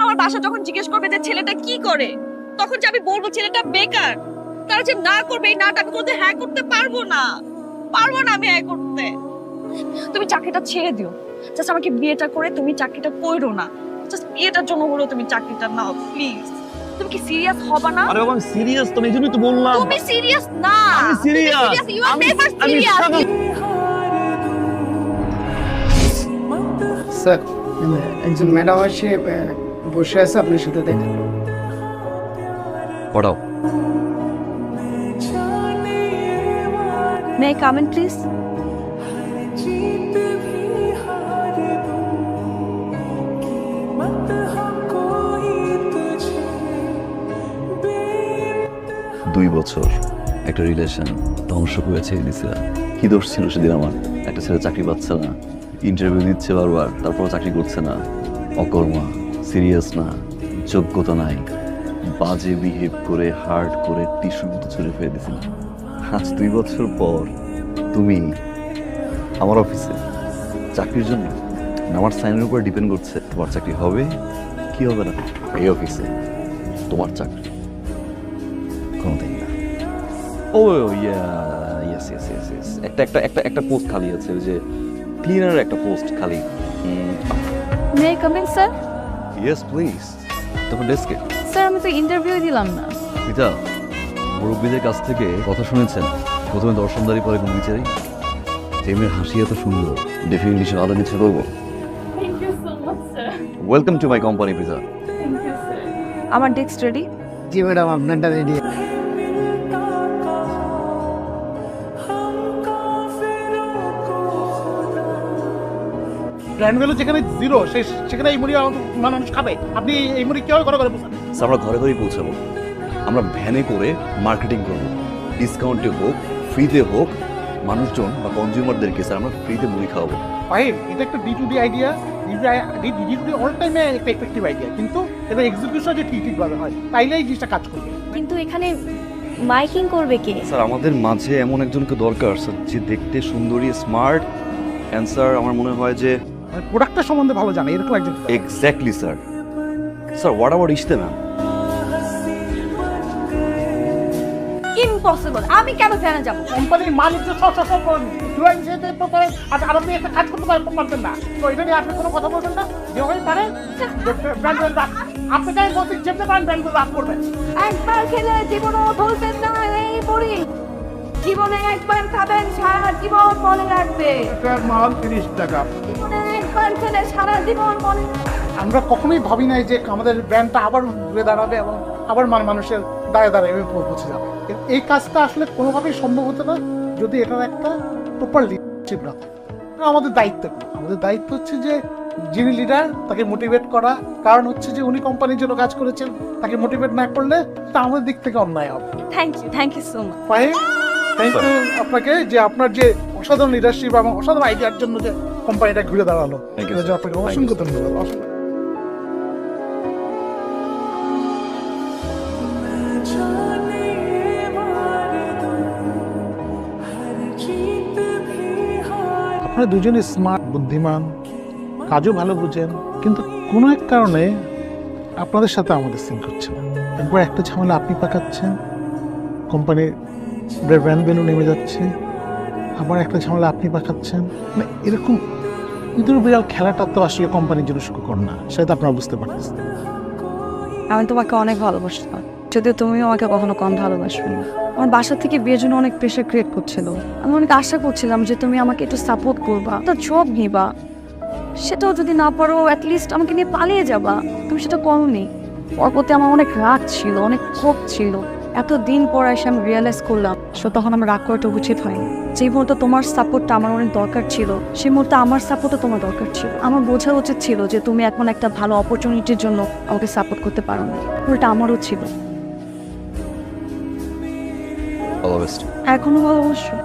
আমার বাসা যখন জিজ্ঞেস করবে যে ছেলেটা কি করে তখন যে আমি বলব ছেলেটা বেকার। তারা যে না করবে এই নাটা আমি করতে হ্যাঁ করতে পারব না। পারব না আমি হ্যাঁ করতে। তুমি চাকরিটা ছেড়ে দিও। জাস্ট আমাকে বিয়েটা করে তুমি চাকরিটা করো না। জাস্ট বিয়েটার জন্য হলো তুমি চাকরিটা নাও প্লিজ তুমি কি সিরিয়াস হবা না? আরে বাবা আমি সিরিয়াস তো এই জন্যই তো বললাম। তুমি সিরিয়াস না। আমি serious। ইউ আর আমি- নেভার আমি সিরিয়াস স্যার একজন ম্যাডাম আসে বসে আছে আপনার সাথে দেখা পড়াও। মে কাম ইন প্লিজ দুই বছর একটা রিলেশন ধ্বংস করে ছেড়ে কি দোষ ছিল সেদিন আমার? একটা ছেলে চাকরি পাচ্ছে না। ইন্টারভিউ দিচ্ছে বারবার তারপর চাকরি করছে না। অকর্মা সিরিয়াস না, যোগ্যতা নাই। বাজে বিহেভ করে হার্ড করে টিস্যুর মতো ছুড়ে ফেলে দিছিল আজ দুই বছর পর তুমি আমার অফিসে চাকরির জন্য আমার সাইনের উপর ডিপেন্ড করছে, তোমার চাকরি হবে কি হবে না? এই অফিসে তোমার চাকরি। কোনোদিন না। ও yeah yes yes yes yes একটা একটা একটা একটা পোস্ট খালি আছে যে ক্লিনার একটা পোস্ট খালি। May coming sir yes please তখন ডেস্কে স্যার আমি তো ইন্টারভিউ দিলাম না। পিতা মুরব্বীদের কাছ থেকে কথা শুনেছেন? প্রথমে দর্শনদারি পরে গুন্ডিচারি তেমনি হাসি এত সুন্দর। Definitely say so much sir welcome to my company পিতা। থ্যাংক ইউ স্যার আমার ডেস্ক রেডি জি ম্যাডাম আপনারটা রেডি ব্র্যান্ড ভ্যালু যেখানে জিরো সেখানে এই মুড়ি মানুষ খাবে। আপনি এই মুড়ি কীভাবে করে করে বুঝান So, আমরা ঘরে ঘরেই পৌঁছাবো। আমরা ভ্যানে করে মার্কেটিং করব। ডিসকাউন্টে হোক ফ্রিতে হোক মানুষজন বা কনজিউমারদেরকে স্যার আমরা ফ্রিতে মুড়ি খাওয়াবো। ফাইন এটা একটা D to D idea D to D all টাইমে একটা এফেক্টিভ আইডিয়া কিন্তু এটা এক্সিকিউশন যে ঠিক ঠিকভাবে হয় তাইলে এই জিনিসটা কাজ করবে। কিন্তু এখানে মাইকিং করবে কে? স্যার আমাদের মাঝে এমন একজনকে দরকার স্যার যে দেখতে সুন্দরী স্মার্ট অ্যান্ড স্যার আমার মনে হয় যে মানে প্রোডাক্টটা সম্বন্ধে ভালো জানে এরকম একজন। এক্স্যাক্টলি স্যার স্যার হোয়াট আবার ইস্তে ম্যাম ইম্পসিবল আমি কেন ফ্যানে যাব? কোম্পানির মালিক যে সব সব সব ড্রয়িং সেটে তো আর আর আপনি একটা কাজ করতে পার- পারবেন না। তো এটা নিয়ে আপনি কোনো কথা বলবেন না? যে হয়ে পারে ব্র্যান্ড আপনি তাই বলতে যেতে পারেন ব্র্যান্ড রাত করবেন। একবার খেলে জীবনও ভুলবেন না এই বড়ি। জীবনে একবার খাবেন সারা জীবন মনে রাখবে। এটার মাল তিরিশ টাকা। জীবনে খেলে সারা জীবন মনে আমরা কখনোই ভাবি নাই যে আমাদের ব্র্যান্ডটা আবার ঘুরে দাঁড়াবে এবং আবার মান মানুষের দাঁড়ে দাঁড়িয়ে পৌঁছে যাবে। এই কাজটা আসলে কোনোভাবেই সম্ভব হতো না যদি এটার একটা প্রপার লিডারশিপ না আমাদের দায়িত্ব আমাদের দায়িত্ব হচ্ছে যে যিনি লিডার তাকে মোটিভেট করা। কারণ হচ্ছে যে উনি কোম্পানির জন্য কাজ করেছেন তাকে মোটিভেট না করলে তা আমাদের দিক থেকে অন্যায় হবে। Thank you thank you so much thank you আপনাকে যে আপনার যে অসাধারণ লিডারশিপ এবং অসাধারণ আইডিয়ার জন্য যে কোম্পানিটা ঘুরে দাঁড়াল. আপনাকে অসংখ্য ধন্যবাদ। অসংখ্য আপনারা দুজনই স্মার্ট বুদ্ধিমান কাজও ভালো বুঝেন কিন্তু কোনো এক কারণে আপনাদের সাথে আমাদের সিঙ্ক হচ্ছে না। একবার একটা ঝামেলা আপনি পাকাচ্ছেন কোম্পানির ব্র্যান্ড ভ্যালু নেমে যাচ্ছে আবার একটা ঝামেলা আপনি পাকাচ্ছেন মানে এরকম ইঁদুর বিড়াল খেলাটা তো আসলে কোম্পানির জন্য সুখকর না, সেটা আপনারা বুঝতে পারতেছেন। আমি তোমাকে অনেক ভালোবাসতাম, যদিও তুমিও আমাকে কখনো কম ভালোবাসবে না। আমার বাসা থেকে বিয়ের জন্য অনেক প্রেশার ক্রিয়েট করছিল। আমি অনেক আশা করছিলাম যে তুমি আমাকে একটু সাপোর্ট করবা, একটা জব নিবা। সেটাও যদি না পারো অ্যাটলিস্ট আমাকে নিয়ে পালিয়ে যাবা। তুমি সেটা করোনি। ওর প্রতি আমার অনেক রাগ ছিল, অনেক ক্ষোভ ছিল। এত দিন পর এসে আমি রিয়েলাইজ করলাম, সো তখন আমার রাগ করাটা উচিত হয়নি। যে মুহূর্তে তোমার সাপোর্টটা আমার অনেক দরকার ছিল সেই মুহূর্তে আমার সাপোর্টও তোমার দরকার ছিল। আমার বোঝা উচিত ছিল যে তুমি এখন একটা ভালো অপরচুনিটির জন্য আমাকে সাপোর্ট করতে পারো না ওটা আমারও ছিল। এখনও ভালোবাসো।